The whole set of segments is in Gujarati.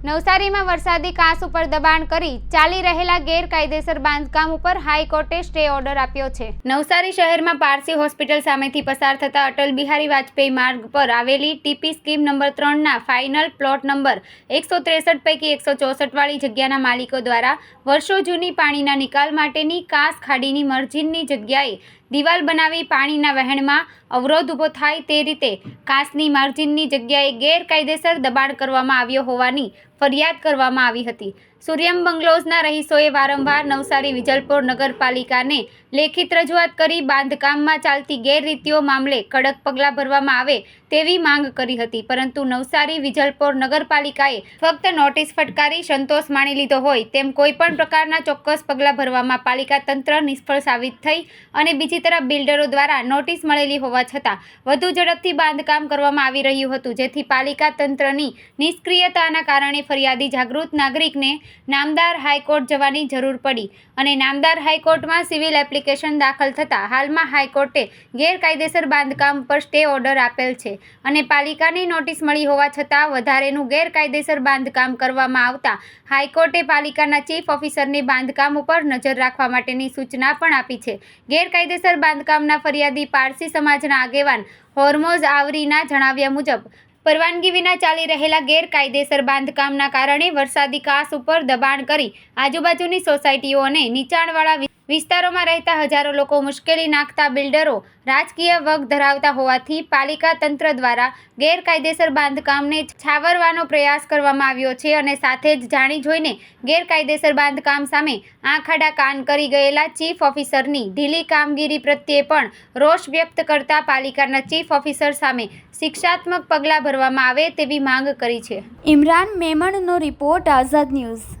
નવસારીમાં વરસાદી કાંસ ઉપર દબાણ કરી ચાલી રહેલા ગેરકાયદેસર બાંધકામ ઉપર હાઈકોર્ટે સ્ટે ઓર્ડર આપ્યો છે. નવસારી શહેરમાં પારસી હોસ્પિટલ સામેથી પસાર થતા અટલ બિહારી વાજપેયી માર્ગ પર આવેલી ટીપી સ્કીમ નંબર ત્રણના ફાઇનલ પ્લોટ નંબર એકસો ત્રેસઠ પૈકી એકસો ચોસઠવાળી જગ્યાના માલિકો દ્વારા વર્ષો જૂની પાણીના નિકાલ માટેની કાંસ ખાડીની મર્જીનની જગ્યાએ દિવાલ બનાવી પાણીના વહેણમાં અવરોધ ઊભો થાય તે રીતે કાંસની માર્જિનની જગ્યાએ ગેરકાયદેસર દબાણ કરવામાં આવ્યો હોવાની ફરિયાદ કરવામાં આવી હતી. સૂર્યમ બંગ્લોઝના રહીશોએ વારંવાર નવસારી વિજલપોર નગરપાલિકાને લેખિત રજૂઆત કરી બાંધકામમાં ચાલતી ગેરરીતિઓ મામલે કડક પગલાં ભરવામાં આવે તેવી માંગ કરી હતી. પરંતુ નવસારી વિજલપોર નગરપાલિકાએ ફક્ત નોટિસ ફટકારી સંતોષ માણી લીધો હોય તેમ કોઈપણ પ્રકારના ચોક્કસ પગલાં ભરવામાં પાલિકા તંત્ર નિષ્ફળ સાબિત થઈ અને બીજી તરફ બિલ્ડરો દ્વારા નોટિસ મળેલી હોવા છતાં વધુ ઝડપથી બાંધકામ કરવામાં આવી રહ્યું હતું, જેથી પાલિકા તંત્રની નિષ્ક્રિયતાના કારણે ફરિયાદી જાગૃત નાગરિકને નામદાર હાઈકોર્ટ જવાની જરૂર પડી અને નામદાર હાઈકોર્ટમાં સિવિલ એપ્લિકેશન દાખલ થતાં હાલમાં હાઈકોર્ટે ગેરકાયદેસર બાંધકામ પર સ્ટે ઓર્ડર આપેલ છે અને પાલિકાની નોટિસ મળી હોવા છતાં વધારેનું ગેરકાયદેસર બાંધકામ કરવામાં આવતા હાઈકોર્ટે પાલિકાના ચીફ ઓફિસરને બાંધકામ ઉપર નજર રાખવા માટેની સૂચના પણ આપી છે. ગેરકાયદેસર બાંધકામના ફરિયાદી પારસી સમાજના આગેવાન હોર્મોઝ આવરીના જણાવ્યા મુજબ પરવાનગી વિના ચાલી રહેલા ગેરકાયદેસર બાંધકામના કારણે વરસાદી કાસ ઉપર દબાણ કરી આજુબાજુની સોસાયટીઓ અને નીચાણવાળા વિસ્તારોમાં રહેતા હજારો લોકો મુશ્કેલી નાખતા બિલ્ડરો રાજકીય વગ ધરાવતા હોવાથી પાલિકા તંત્ર દ્વારા ગેરકાયદેસર બાંધકામને છાવરવાનો પ્રયાસ કરવામાં આવ્યો છે અને સાથે જ જાણી જોઈને ગેરકાયદેસર બાંધકામ સામે આંખાડા કાન કરી ગયેલા ચીફ ઓફિસરની ઢીલી કામગીરી પ્રત્યે પણ રોષ વ્યક્ત કરતા પાલિકાના ચીફ ઓફિસર સામે શિક્ષાત્મક પગલાં ભરવામાં આવે તેવી માંગ કરી છે. ઇમરાન મેમણનો રિપોર્ટ આઝાદ ન્યૂઝ.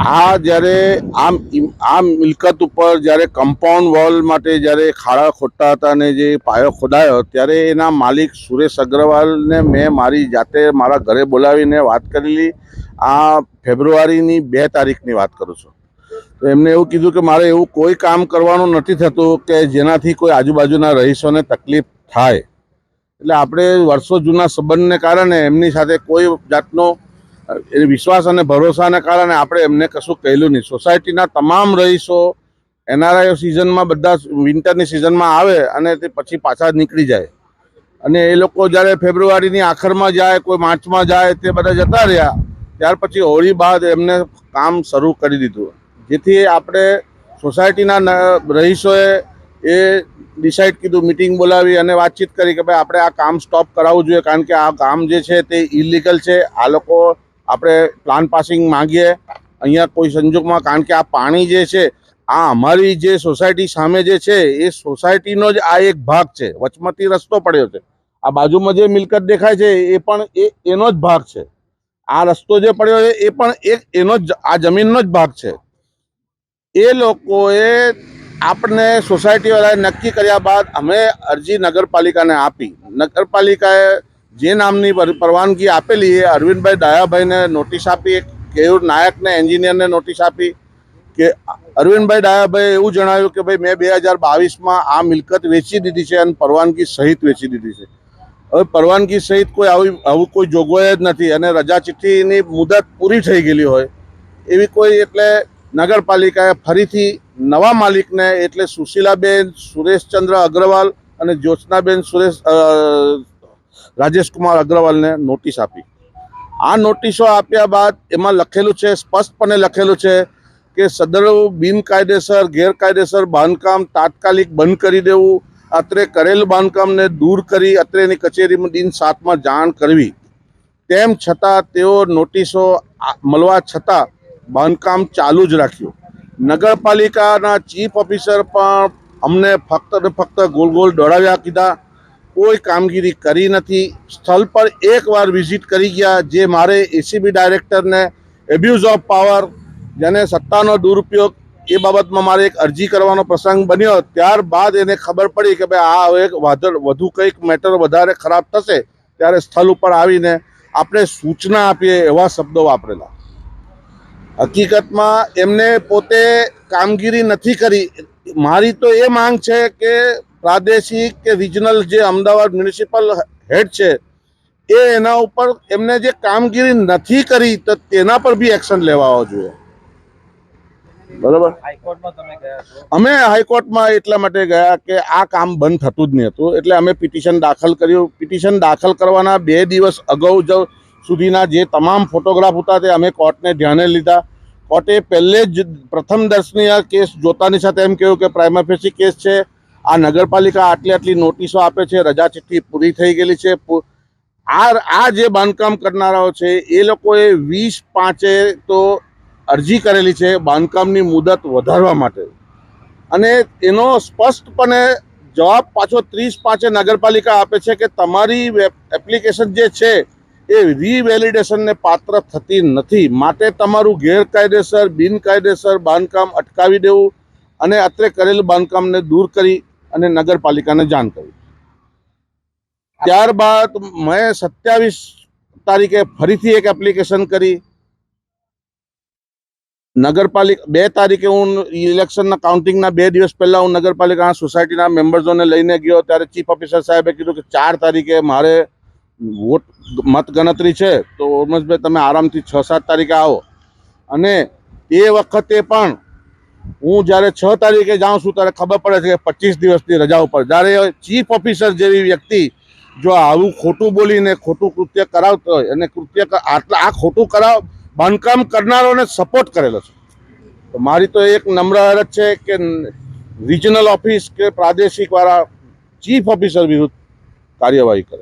આ જ્યારે આમ આ મિલકત ઉપર જ્યારે કમ્પાઉન્ડ વોલ માટે જ્યારે ખાડા ખોદતા હતા અને જે પાયો ખોદાયો, ત્યારે એના માલિક સુરેશ અગ્રવાલને મેં મારી જાતે મારા ઘરે બોલાવીને વાત કરેલી. આ ફેબ્રુઆરીની બે તારીખની વાત કરું છું. તો એમને એવું કીધું કે મારે એવું કોઈ કામ કરવાનું નથી થતું કે જેનાથી કોઈ આજુબાજુના રહીશોને તકલીફ થાય. એટલે આપણે વર્ષો જૂના સંબંધને કારણે એમની સાથે કોઈ જાતનો એ વિશ્વાસ અને ભરોસાને કારણે આપણે એમને કશું કહેલું નહીં. સોસાયટીના તમામ રહીશો એનઆરઆઈઓ સિઝનમાં બધા વિન્ટરની સિઝનમાં આવે અને તે પછી પાછા નીકળી જાય. અને એ લોકો જ્યારે ફેબ્રુઆરીની આખરમાં જાય, કોઈ માર્ચમાં જાય, તે બધા જતા રહ્યા, ત્યાર પછી હોળી બાદ એમને કામ શરૂ કરી દીધું. જેથી આપણે સોસાયટીના રહીશોએ એ ડિસાઇડ કીધું, મિટિંગ બોલાવી અને વાતચીત કરી કે ભાઈ આપણે આ કામ સ્ટોપ કરાવવું જોઈએ, કારણ કે આ કામ જે છે તે ઇલીગલ છે. આ લોકો આપણે પ્લાન પાસિંગ માંગીએ, અહીંયા કોઈ સંજોગમાં કારણ કે આ પાણી જે છે, આ અમારી જે સોસાયટી સામે જે છે, એ સોસાયટીનો જ આ એક ભાગ છે. વચમાંથી રસ્તો પડ્યો છે. આ બાજુમાં જે મિલકત દેખાય છે, એ પણ એ, એનો જ ભાગ છે. આ રસ્તો જે પડ્યો છે, એ પણ એક, એનો જ, આ જમીનનો જ ભાગ છે. એ લોકોએ આપણે સોસાયટીવાળાએ નક્કી કર્યા બાદ અમે અરજી નગરપાલિકાને આપી. નગરપાલિકાએ જે નામની પરવાનગી આપેલી એ અરવિંદભાઈ ડાયાભાઈને નોટિસ આપી કેયુર નાયકને, એન્જિનિયરને નોટિસ આપી કે અરવિંદભાઈ ડાયાભાઈ એવું જણાવ્યું કે ભાઈ, મેં બે હજાર બાવીસમાં આ મિલકત વેચી દીધી છે અને પરવાનગી સહિત વેચી દીધી છે. હવે પરવાનગી સહિત કોઈ આવી આવું કોઈ જોગવાઈ જ નથી અને રજા ચિઠ્ઠીની મુદત પૂરી થઈ ગયેલી હોય એવી કોઈ એટલે નગરપાલિકાએ ફરીથી નવા માલિકને એટલે સુશીલાબેન સુરેશચંદ્ર અગ્રવાલ અને જ્યોત્સનાબેન સુરેશ રાજેશકુમાર અગ્રવાલને નોટિસ આપી. આ નોટિસો આપ્યા બાદ એમાં લખેલું છે, સ્પષ્ટપણે લખેલું છે કે સદર બિનકાયદેસર, ગેરકાયદેસર બાંધકામ તાત્કાલિક બંધ કરી દેવું, અત્રે કરેલ બાંધકામને દૂર કરી અત્રેની કચેરીમાં દિન સાતમાં જાણ કરવી. તેમ છતાં તેઓ નોટિસો મળવા છતાં બાંધકામ ચાલુ જ રાખ્યું. નગરપાલિકાના ચીફ ઓફિસર પણ અમને ફક્ત ને ફક્ત ગોલ ગોલ દોડાવ્યા કીધા. કોઈ કામગીરી કરી નથી. સ્થળ પર એકવાર વિઝિટ કરી ગયા, જે મારે એસીબી ડાયરેક્ટરને એબ્યુઝ ઓફ પાવર જેને સત્તાનો દુરુપયોગ એ બાબતમાં મારે એક અરજી કરવાનો પ્રસંગ બન્યો. ત્યારબાદ એને ખબર પડી કે ભાઈ, આ હવે વાધર વધુ કંઈક મેટર વધારે ખરાબ થશે, ત્યારે સ્થળ ઉપર આવીને આપણે સૂચના આપીએ એવા શબ્દો વાપરેલા. હકીકતમાં એમને પોતે કામગીરી નથી કરી. મારી તો એ માંગ છે કે પ્રાદેશિક કે રિજનલ જે અમદાવાદ મ્યુનિસિપલ હેડ છે એ એના ઉપર એમને જે કામગીરી નથી કરી તો તેના પર બી એક્શન લેવા આવવો જોઈએ. બરાબર? હાઈકોર્ટમાં તમે અમે હાઈકોર્ટમાં એટલા માટે ગયા કે આ કામ બંધ થતું જ નહીં હતું. એટલે અમે પિટિશન દાખલ કર્યું. પિટિશન દાખલ કરવાના બે દિવસ અગાઉ જ સુધીના જે તમામ ફોટોગ્રાફ હતા તે અમે કોર્ટને ધ્યાને લીધા. કોર્ટે પહેલે જ પ્રથમ દર્શનીય કેસ જોતાની સાથે એમ કહ્યું કે પ્રાઇમાફેસી કેસ છે. આ નગરપાલિકા આટલી આટલી નોટિસો આપે છે, રજા ચિઠ્ઠી પૂરી થઈ ગયેલી છે. આ આ જે બાંધકામ કરનારાઓ છે, એ લોકોએ વીસ પાંચે તો અરજી કરેલી છે બાંધકામની મુદત વધારવા માટે. અને એનો સ્પષ્ટપણે જવાબ પાછો ત્રીસ પાંચે નગરપાલિકા આપે છે કે તમારી એપ્લિકેશન જે છે, એ રીવેલિડેશનને પાત્ર થતી નથી. માટે તમારું ગેરકાયદેસર, બિનકાયદેસર બાંધકામ અટકાવી દેવું અને અત્રે કરેલું બાંધકામને દૂર કરી અને નગરપાલિકાને જાણ કરી. ત્યારબાદ મેં સત્યાવીસ તારીખે ફરીથી એક એપ્લિકેશન કરી. નગરપાલિકા, બે તારીખે હું ઇલેક્શનના કાઉન્ટિંગના બે દિવસ પહેલાં હું નગરપાલિકાના સોસાયટીના મેમ્બર્સોને લઈને ગયો. ત્યારે ચીફ ઓફિસર સાહેબે કીધું કે ચાર તારીખે મારે વોટ મતગણતરી છે. તો ઉમેશભાઈ તમે આરામથી છ સાત તારીખે આવો. અને એ વખતે પણ હું જ્યારે છ તારીખે જાઉં છું, ત્યારે ખબર પડે છે કે પચીસ દિવસની રજા ઉપર. જ્યારે ચીફ ઓફિસર જેવી વ્યક્તિ જો આવું ખોટું બોલીને ખોટું કૃત્ય કરાવતો હોય, અને કૃત્ય આટલા આ ખોટું કરાવ બાંધકામ કરનારોને સપોર્ટ કરેલો છે. તો મારી તો એક નમ્ર અરજ છે કે રિજનલ ઓફિસ કે પ્રાદેશિક વાળા ચીફ ઓફિસર વિરુદ્ધ કાર્યવાહી કરે.